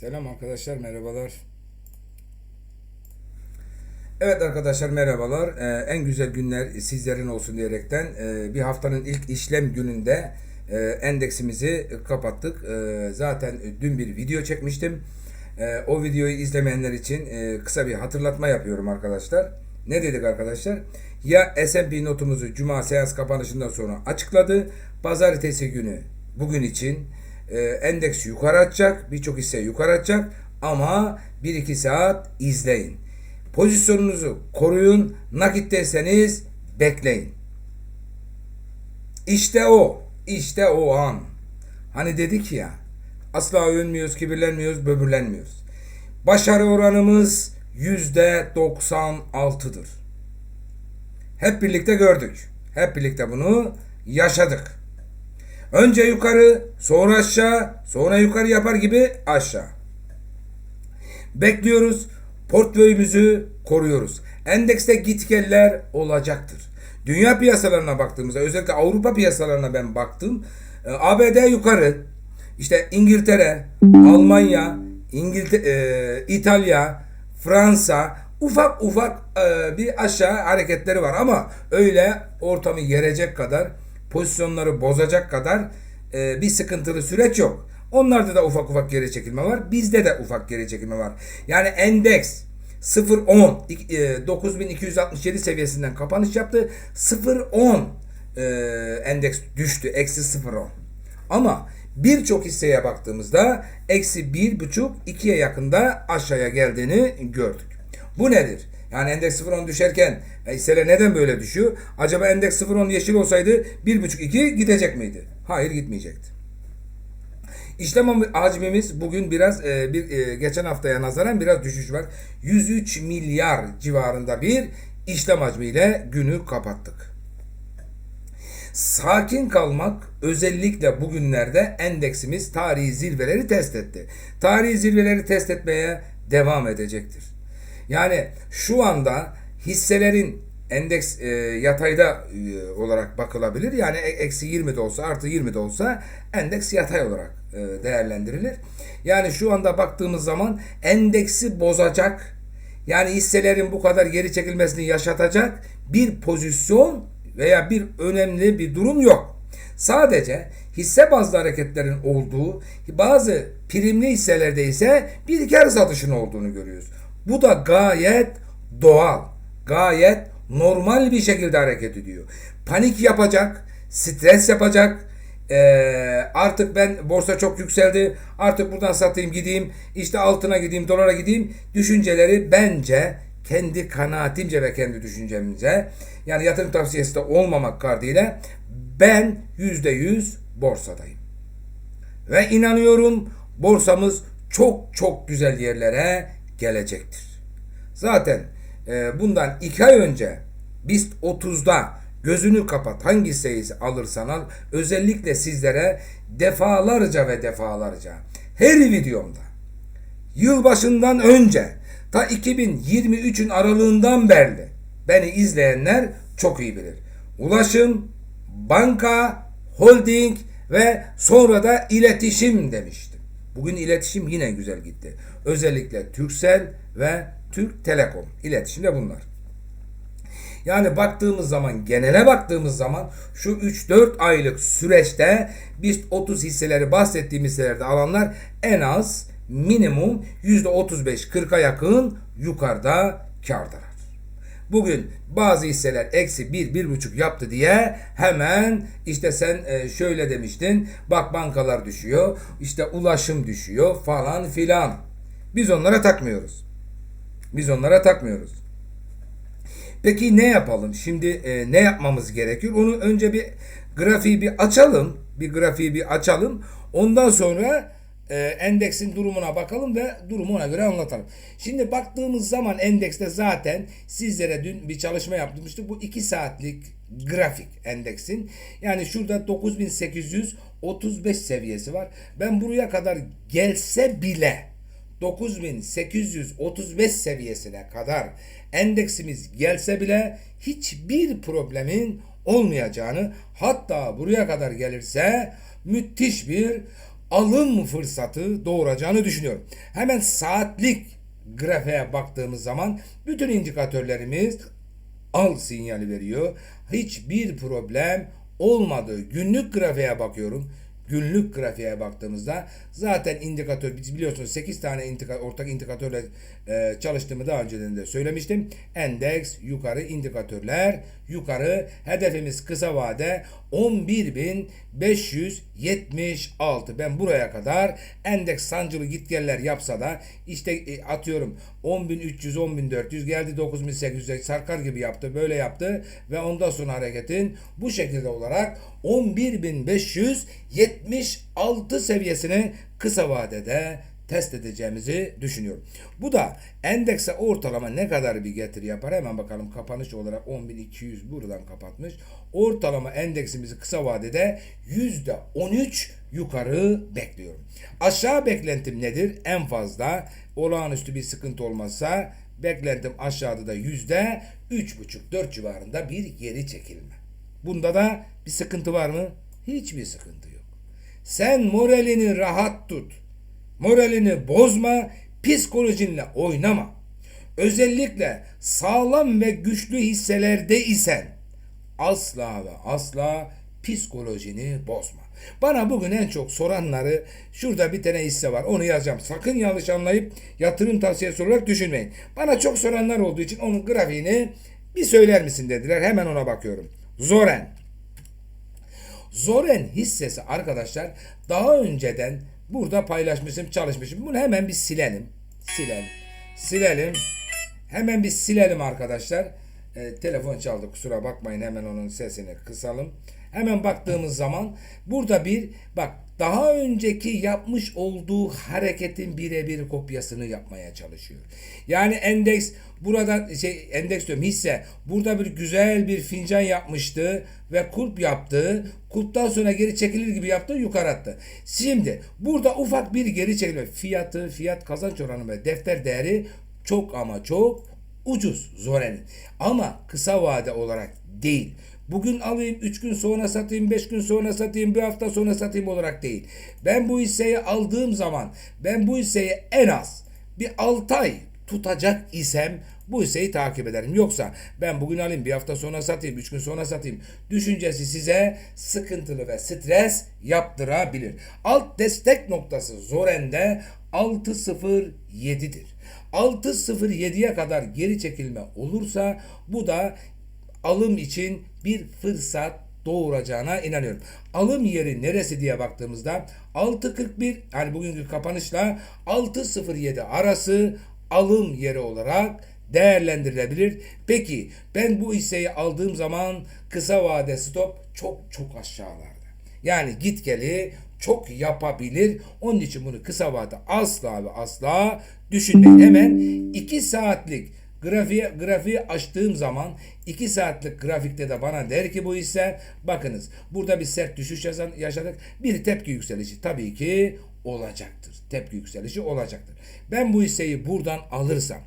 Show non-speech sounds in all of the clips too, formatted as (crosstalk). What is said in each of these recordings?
Selam arkadaşlar, merhabalar. Evet arkadaşlar merhabalar. Ee, en güzel günler sizlerin olsun diyerekten e, bir haftanın ilk işlem gününde e, endeksimizi kapattık. E, zaten dün bir video çekmiştim. E, o videoyu izlemeyenler için e, kısa bir hatırlatma yapıyorum arkadaşlar. Ne dedik arkadaşlar? Ya S&P notumuzu Cuma seans kapanışından sonra açıkladı. Pazartesi günü bugün için e, endeks yukarı atacak. Birçok hisse yukarı atacak. Ama 1-2 saat izleyin. Pozisyonunuzu koruyun. Nakitteyseniz bekleyin. İşte o. İşte o an. Hani dedik ya. Asla övünmüyoruz, kibirlenmiyoruz, böbürlenmiyoruz. Başarı oranımız yüzde 96'dır. Hep birlikte gördük. Hep birlikte bunu yaşadık. Önce yukarı, sonra aşağı, sonra yukarı yapar gibi aşağı. Bekliyoruz. Portföyümüzü koruyoruz. Endekste gitgeller olacaktır. Dünya piyasalarına baktığımızda özellikle Avrupa piyasalarına ben baktım. E, ABD yukarı. İşte İngiltere, Almanya, İngiltere, İtalya, Fransa ufak ufak e, bir aşağı hareketleri var ama öyle ortamı gerecek kadar pozisyonları bozacak kadar e, bir sıkıntılı süreç yok. Onlarda da ufak ufak geri çekilme var. Bizde de ufak geri çekilme var. Yani endeks 0.10 e, 9267 seviyesinden kapanış yaptı. 0.10 e, endeks düştü. Eksi 0.10. Ama birçok hisseye baktığımızda eksi 1.5 2'ye yakında aşağıya geldiğini gördük. Bu nedir? Yani endeks 0.10 düşerken e, hisseler neden böyle düşüyor? Acaba endeks 0.10 yeşil olsaydı 1.5-2 gidecek miydi? Hayır gitmeyecekti. İşlem hacmimiz bugün biraz e, bir e, geçen haftaya nazaran biraz düşüş var. 103 milyar civarında bir işlem hacmiyle günü kapattık. Sakin kalmak özellikle bugünlerde endeksimiz tarihi zirveleri test etti. Tarihi zirveleri test etmeye devam edecektir. Yani şu anda hisselerin endeks e, yatayda e, olarak bakılabilir. Yani e, eksi 20 de olsa artı 20 de olsa endeks yatay olarak e, değerlendirilir. Yani şu anda baktığımız zaman endeksi bozacak yani hisselerin bu kadar geri çekilmesini yaşatacak bir pozisyon veya bir önemli bir durum yok. Sadece hisse bazlı hareketlerin olduğu bazı primli hisselerde ise bir kar satışının olduğunu görüyoruz. Bu da gayet doğal, gayet normal bir şekilde hareket ediyor. Panik yapacak, stres yapacak, ee, artık ben borsa çok yükseldi, artık buradan satayım gideyim, işte altına gideyim, dolara gideyim düşünceleri bence kendi kanaatimce ve kendi düşüncemce yani yatırım tavsiyesi de olmamak kaydıyla ben yüzde yüz borsadayım. Ve inanıyorum borsamız çok çok güzel yerlere gelecektir. Zaten e, bundan iki ay önce BIST 30'da gözünü kapat hangi hisseyi alırsan al özellikle sizlere defalarca ve defalarca her videomda yılbaşından önce ta 2023'ün aralığından beri beni izleyenler çok iyi bilir. Ulaşım, banka, holding ve sonra da iletişim demiştim. Bugün iletişim yine güzel gitti. Özellikle Türksel ve Türk Telekom. İletişim de bunlar. Yani baktığımız zaman genele baktığımız zaman şu 3-4 aylık süreçte biz 30 hisseleri bahsettiğimiz hisselerde alanlar en az minimum %35-40'a yakın yukarıda kardalar. Bugün bazı hisseler eksi 1 bir, buçuk yaptı diye hemen işte sen e, şöyle demiştin bak bankalar düşüyor işte ulaşım düşüyor falan filan. Biz onlara takmıyoruz. Biz onlara takmıyoruz. Peki ne yapalım? Şimdi e, ne yapmamız gerekiyor? Onu önce bir grafiği bir açalım. Bir grafiği bir açalım. Ondan sonra e, endeksin durumuna bakalım ve durumu ona göre anlatalım. Şimdi baktığımız zaman endekste zaten sizlere dün bir çalışma yapmıştık. Bu 2 saatlik grafik endeksin. Yani şurada 9835 seviyesi var. Ben buraya kadar gelse bile 9835 seviyesine kadar endeksimiz gelse bile hiçbir problemin olmayacağını hatta buraya kadar gelirse müthiş bir alım fırsatı doğuracağını düşünüyorum. Hemen saatlik grafiğe baktığımız zaman bütün indikatörlerimiz al sinyali veriyor. Hiçbir problem olmadı. Günlük grafiğe bakıyorum. Günlük grafiğe baktığımızda zaten indikatör biz biliyorsunuz 8 tane indika, ortak indikatörle e, çalıştığımı daha önceden de söylemiştim. Endeks yukarı indikatörler yukarı hedefimiz kısa vade 11.576 ben buraya kadar endeks sancılı gitgeller yapsa da işte e, atıyorum 10.300 10.400 geldi 9.800'e sarkar gibi yaptı böyle yaptı ve ondan sonra hareketin bu şekilde olarak 11.576 seviyesini kısa vadede test edeceğimizi düşünüyorum. Bu da endekse ortalama ne kadar bir getiri yapar? Hemen bakalım kapanış olarak 10.200 buradan kapatmış. Ortalama endeksimizi kısa vadede %13 yukarı bekliyorum. Aşağı beklentim nedir? En fazla olağanüstü bir sıkıntı olmazsa beklentim aşağıda da yüzde üç buçuk dört civarında bir geri çekilme. Bunda da bir sıkıntı var mı? Hiçbir sıkıntı yok. Sen moralini rahat tut. Moralini bozma, psikolojinle oynama. Özellikle sağlam ve güçlü hisselerde isen asla ve asla psikolojini bozma. Bana bugün en çok soranları şurada bir tane hisse var onu yazacağım. Sakın yanlış anlayıp yatırım tavsiyesi olarak düşünmeyin. Bana çok soranlar olduğu için onun grafiğini bir söyler misin dediler. Hemen ona bakıyorum. Zoren. Zoren hissesi arkadaşlar daha önceden burada paylaşmışım çalışmışım. Bunu hemen bir silelim. Silelim. Silelim. Hemen bir silelim arkadaşlar. E, telefon çaldı kusura bakmayın hemen onun sesini kısalım. Hemen baktığımız zaman burada bir bak daha önceki yapmış olduğu hareketin birebir kopyasını yapmaya çalışıyor. Yani endeks burada şey endeks diyorum hisse burada bir güzel bir fincan yapmıştı ve kulp yaptı. Kulptan sonra geri çekilir gibi yaptı yukarı attı. Şimdi burada ufak bir geri çekilme fiyatı fiyat kazanç oranı ve defter değeri çok ama çok ucuz Zore'nin. Ama kısa vade olarak değil. Bugün alayım 3 gün sonra satayım 5 gün sonra satayım bir hafta sonra satayım olarak değil. Ben bu hisseyi aldığım zaman ben bu hisseyi en az bir 6 ay tutacak isem bu hisseyi takip ederim. Yoksa ben bugün alayım bir hafta sonra satayım 3 gün sonra satayım düşüncesi size sıkıntılı ve stres yaptırabilir. Alt destek noktası Zoren'de 607'dir. 6.07'ye kadar geri çekilme olursa bu da alım için bir fırsat doğuracağına inanıyorum. Alım yeri neresi diye baktığımızda 6.41 yani bugünkü kapanışla 6.07 arası alım yeri olarak değerlendirilebilir. Peki ben bu hisseyi aldığım zaman kısa vade stop çok çok aşağılarda. Yani git geli çok yapabilir. Onun için bunu kısa vade asla ve asla düşünmeyin. Hemen 2 saatlik grafiği, grafiği açtığım zaman 2 saatlik grafikte de bana der ki bu hisse bakınız burada bir sert düşüş yaşadık. Bir tepki yükselişi tabii ki olacaktır. Tepki yükselişi olacaktır. Ben bu hisseyi buradan alırsam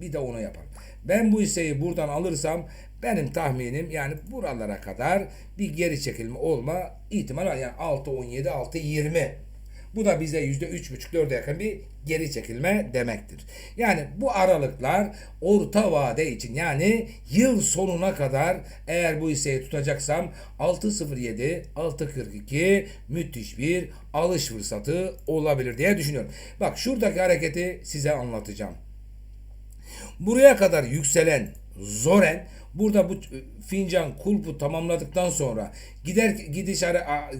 bir de onu yapalım. Ben bu hisseyi buradan alırsam benim tahminim yani buralara kadar bir geri çekilme olma ihtimali var. Yani 6.17, 6.20 bu da bize %3,5-4'e yakın bir geri çekilme demektir. Yani bu aralıklar orta vade için yani yıl sonuna kadar eğer bu hisseyi tutacaksam 6.07, 6.42 müthiş bir alış fırsatı olabilir diye düşünüyorum. Bak şuradaki hareketi size anlatacağım. Buraya kadar yükselen Zoren burada bu fincan kulpu tamamladıktan sonra gider gidiş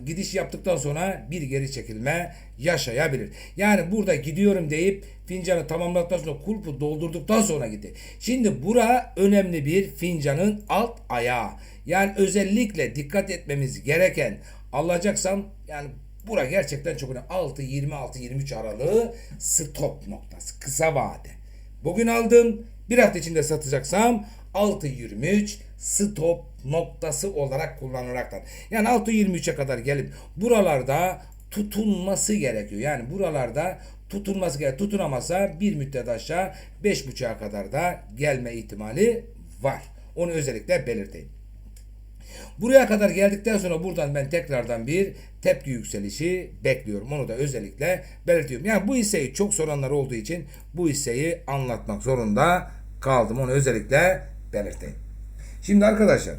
gidiş yaptıktan sonra bir geri çekilme yaşayabilir. Yani burada gidiyorum deyip fincanı tamamladıktan sonra kulpu doldurduktan sonra gitti. Şimdi bura önemli bir fincanın alt ayağı. Yani özellikle dikkat etmemiz gereken alacaksam yani bura gerçekten çok önemli. 6 26 23 aralığı stop noktası kısa vade. Bugün aldım bir hafta içinde satacaksam 6.23 stop noktası olarak kullanılaraktan. Yani 6.23'e kadar gelip buralarda tutunması gerekiyor. Yani buralarda tutunması gerekiyor. Tutunamasa bir müddet aşağı 5.5'a kadar da gelme ihtimali var. Onu özellikle belirteyim. Buraya kadar geldikten sonra buradan ben tekrardan bir tepki yükselişi bekliyorum. Onu da özellikle belirtiyorum. Yani bu hisseyi çok soranlar olduğu için bu hisseyi anlatmak zorunda kaldım. Onu özellikle belirteyim. Şimdi arkadaşlar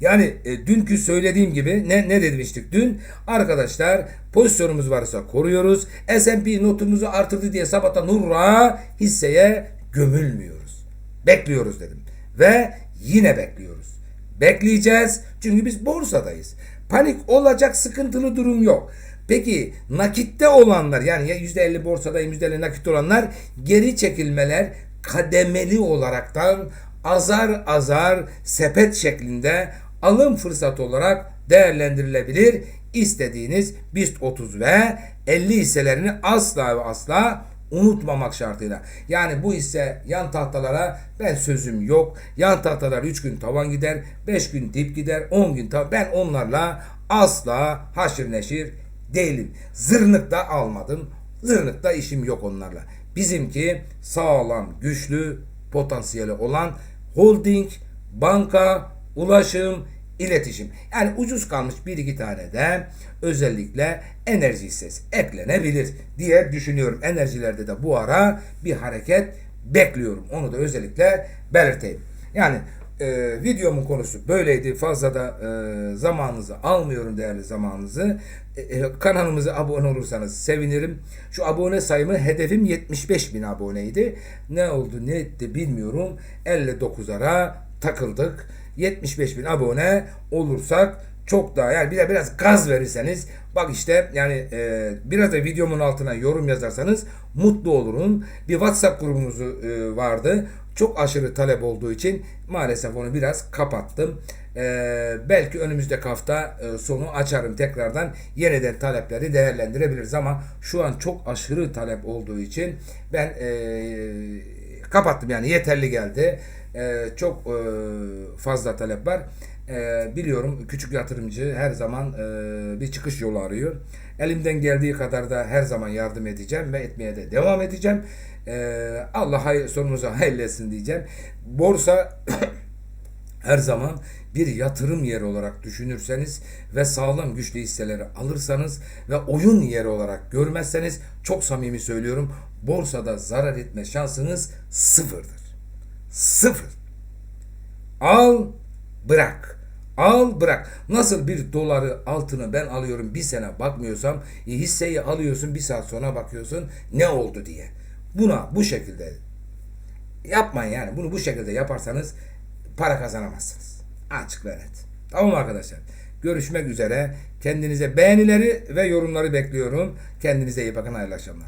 yani e, dünkü söylediğim gibi ne ne demiştik dün? Arkadaşlar pozisyonumuz varsa koruyoruz. S&P notumuzu artırdı diye sabahtan hurra hisseye gömülmüyoruz. Bekliyoruz dedim. Ve yine bekliyoruz. Bekleyeceğiz çünkü biz borsadayız. Panik olacak sıkıntılı durum yok. Peki nakitte olanlar yani ya %50 borsadayım %50 nakit olanlar geri çekilmeler kademeli olaraktan azar azar sepet şeklinde alım fırsatı olarak değerlendirilebilir. İstediğiniz BIST 30 ve 50 hisselerini asla ve asla unutmamak şartıyla. Yani bu hisse yan tahtalara ben sözüm yok. Yan tahtalar 3 gün tavan gider, 5 gün dip gider, 10 gün tavan. Ben onlarla asla haşır neşir değilim. Zırnık da almadım. Zırnıkta işim yok onlarla. Bizimki sağlam, güçlü, potansiyeli olan holding, banka, ulaşım, iletişim. Yani ucuz kalmış bir iki tane de özellikle enerji hissesi eklenebilir diye düşünüyorum. Enerjilerde de bu ara bir hareket bekliyorum. Onu da özellikle belirteyim. Yani e, videomun konusu böyleydi. Fazla da e, zamanınızı almıyorum değerli zamanınızı. E, e, kanalımıza abone olursanız sevinirim. Şu abone sayımı hedefim 75 bin aboneydi. Ne oldu ne etti bilmiyorum. 59'ara takıldık. 75 bin abone olursak çok daha yani bir de biraz gaz verirseniz bak işte yani e, biraz da videomun altına yorum yazarsanız mutlu olurum. Bir WhatsApp grubumuz e, vardı. Çok aşırı talep olduğu için maalesef onu biraz kapattım. E, belki önümüzdeki hafta e, sonu açarım tekrardan. Yeniden talepleri değerlendirebiliriz ama şu an çok aşırı talep olduğu için ben e, kapattım yani yeterli geldi. E, çok e, fazla talep var. E, biliyorum küçük yatırımcı her zaman e, bir çıkış yolu arıyor. Elimden geldiği kadar da her zaman yardım edeceğim ve etmeye de devam edeceğim. E, Allah hay sonumuzu hayırlesin diyeceğim. Borsa (coughs) her zaman bir yatırım yeri olarak düşünürseniz ve sağlam güçlü hisseleri alırsanız ve oyun yeri olarak görmezseniz çok samimi söylüyorum borsada zarar etme şansınız sıfırdır. Sıfır. Al bırak. Al bırak. Nasıl bir doları altını ben alıyorum bir sene bakmıyorsam e, hisseyi alıyorsun bir saat sonra bakıyorsun ne oldu diye. Buna bu şekilde yapmayın yani. Bunu bu şekilde yaparsanız para kazanamazsınız. Açık ve net. Tamam arkadaşlar? Görüşmek üzere. Kendinize beğenileri ve yorumları bekliyorum. Kendinize iyi bakın. Hayırlı akşamlar.